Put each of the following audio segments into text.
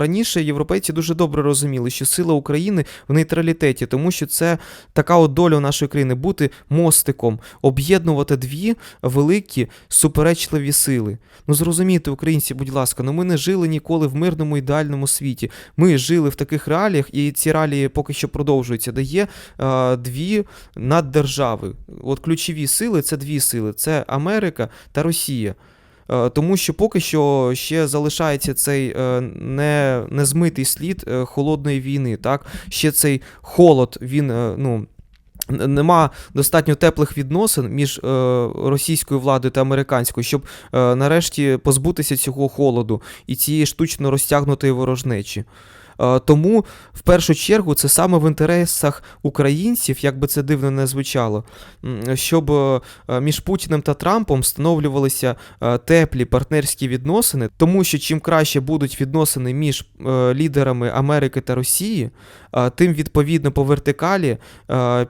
Раніше європейці дуже добре розуміли, що сила України в нейтралітеті, тому що це така от доля нашої країни бути мостиком, об'єднувати дві великі суперечливі сили. Ну зрозумійте, українці, будь ласка, ну ми не жили ніколи в мирному ідеальному світі. Ми жили в таких реаліях, і ці реалії поки що продовжуються. Де є е, дві наддержави. От ключові сили це дві сили: це Америка та Росія. Е, Тому що поки що ще залишається цей е, не, незмитий слід е, холодної війни. Так? Ще цей холод, він ну. Нема достатньо теплих відносин між е, російською владою та американською, щоб е, нарешті позбутися цього холоду і цієї штучно розтягнутої ворожнечі. Е, Тому в першу чергу це саме в інтересах українців, як би це дивно не звучало, щоб е, між Путіним та Трампом встановлювалися е, теплі партнерські відносини, тому що чим краще будуть відносини між лідерами Америки та Росії, тим відповідно по вертикалі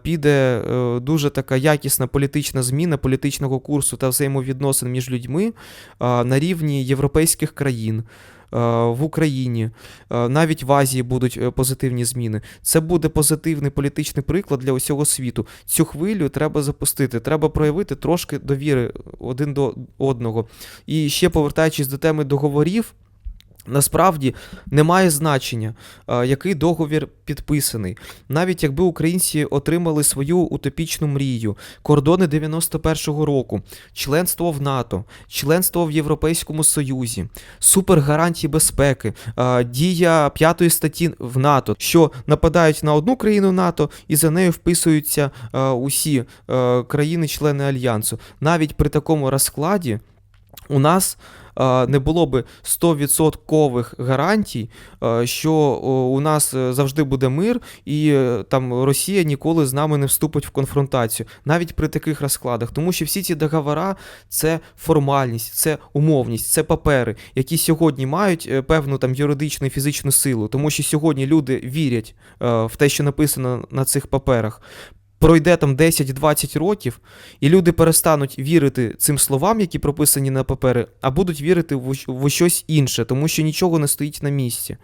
піде дуже така якісна політична зміна політичного курсу та взаємовідносин між людьми на рівні європейських країн. Е, В Україні, е, навіть в Азії будуть е, позитивні зміни. Це буде позитивний політичний приклад для усього світу. Цю хвилю треба запустити. Треба проявити трошки довіри один до одного. І ще повертаючись до теми договорів. Насправді немає значення, е, який договір підписаний. Навіть якби українці отримали свою утопічну мрію, кордони 91-го року, членство в НАТО, членство в Європейському Союзі, супергарантії безпеки, е, дія п'ятої статті в НАТО, що нападають на одну країну НАТО і за нею вписуються е, усі країни-члени альянсу. Навіть при такому розкладі у нас е, не було би 100% гарантій, е, що у нас е, завжди буде мир, і там Росія ніколи з нами не вступить в конфронтацію, навіть при таких розкладах. Тому що всі ці договори це формальність, це умовність, це папери, які сьогодні мають певну там юридичну і фізичну силу, тому що сьогодні люди вірять в те, що написано на цих паперах. Пройде там 10-20 років, і люди перестануть вірити цим словам, які прописані на папери, а будуть вірити в, щось інше, тому що нічого не стоїть на місці.